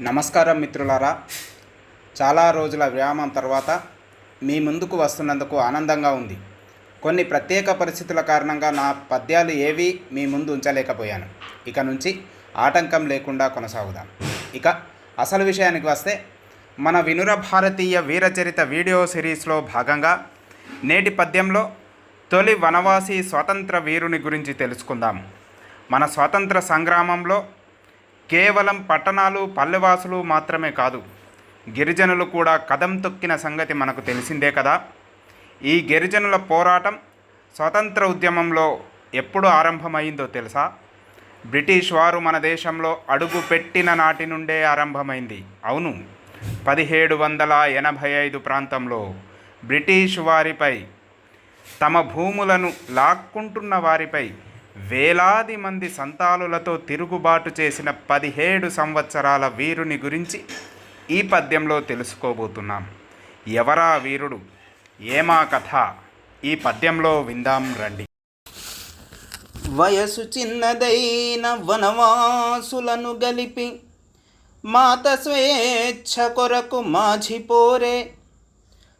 నమస్కారం మిత్రులారా. చాలా రోజుల విరామం తర్వాత మీ ముందుకు వస్తున్నందుకు ఆనందంగా ఉంది. కొన్ని ప్రత్యేక పరిస్థితుల కారణంగా నా పద్యాలు ఏవి మీ ముందు ఉంచలేకపోయాను. ఇక నుంచి ఆటంకం లేకుండా కొనసాగుదాం. ఇక అసలు విషయానికి వస్తే మన వినుర భారతీయ వీరచరిత వీడియో సిరీస్లో భాగంగా నేటి పద్యంలో తొలి వనవాసి స్వాతంత్ర వీరుని గురించి తెలుసుకుందాం. మన స్వాతంత్ర సంగ్రామంలో కేవలం పట్టణాలు పల్లెవాసులు మాత్రమే కాదు గిరిజనులు కూడా కదం తొక్కిన సంగతి మనకు తెలిసిందే కదా. ఈ గిరిజనుల పోరాటం స్వతంత్ర ఉద్యమంలో ఎప్పుడు ఆరంభమైందో తెలుసా? బ్రిటిష్ వారు మన దేశంలో అడుగు పెట్టిన నాటి నుండే ఆరంభమైంది. అవును పదిహేడు వందల ఎనభై ఐదు ప్రాంతంలో బ్రిటిష్ వారిపై తమ భూములను లాక్కుంటున్న వారిపై వేలాది మంది సంతాలులతో తిరుగుబాటు చేసిన పదిహేడు సంవత్సరాల వీరుని గురించి ఈ పద్యంలో తెలుసుకోబోతున్నాం. ఎవరా వీరుడు? ఏమా కథ? ఈ పద్యంలో విందాం రండి. వయసు చిన్నదైన వనవాసులను గలిపి మాత స్వేచ్ఛ కొరకు మాঝిపోరే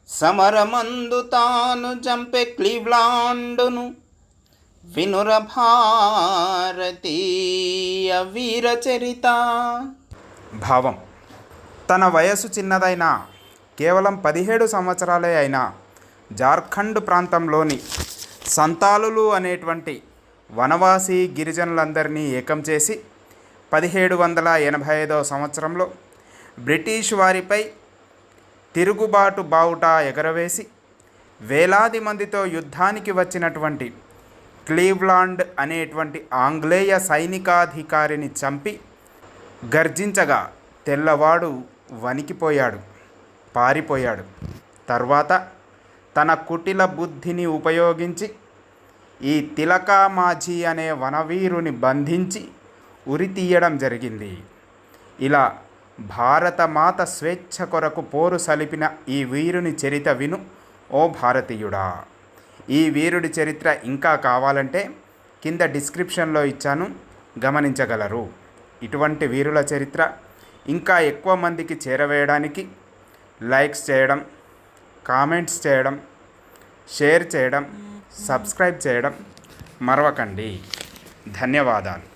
సమరమందు తాను జంపె క్లీవ్లాండును వినుర భారతీయ భావం. తన వయసు చిన్నదైనా కేవలం పదిహేడు సంవత్సరాలే అయినా జార్ఖండ్ ప్రాంతంలోని సంతాలులు అనేటువంటి వనవాసి గిరిజనులందరినీ ఏకం చేసి పదిహేడు వందల ఎనభై ఐదవ సంవత్సరంలో బ్రిటిష్ వారిపై తిరుగుబాటు బావుట ఎగరవేసి వేలాది మందితో యుద్ధానికి వచ్చినటువంటి క్లీవ్లాండ్ అనేటువంటి ఆంగ్లేయ సైనికాధికారిని చంపి గర్జించగా తెల్లవాడు వణికిపోయాడు పారిపోయాడు. తర్వాత తన కుటిల బుద్ధిని ఉపయోగించి ఈ తిలకామాజీ అనే వనవీరుని బంధించి ఉరి తీయడం జరిగింది. ఇలా భారతమాత స్వేచ్ఛ కొరకు పోరు సలిపిన ఈ వీరుని చరిత విను ఓ భారతీయుడా! ఈ వీరుడి చరిత్ర ఇంకా కావాలంటే కింద డిస్క్రిప్షన్లో ఇచ్చాను గమనించగలరు. ఇటువంటి వీరుల చరిత్ర ఇంకా ఎక్కువ మందికి చేరవేయడానికి లైక్స్ చేయడం కామెంట్స్ చేయడం షేర్ చేయడం సబ్స్క్రైబ్ చేయడం మరవకండి. ధన్యవాదాలు.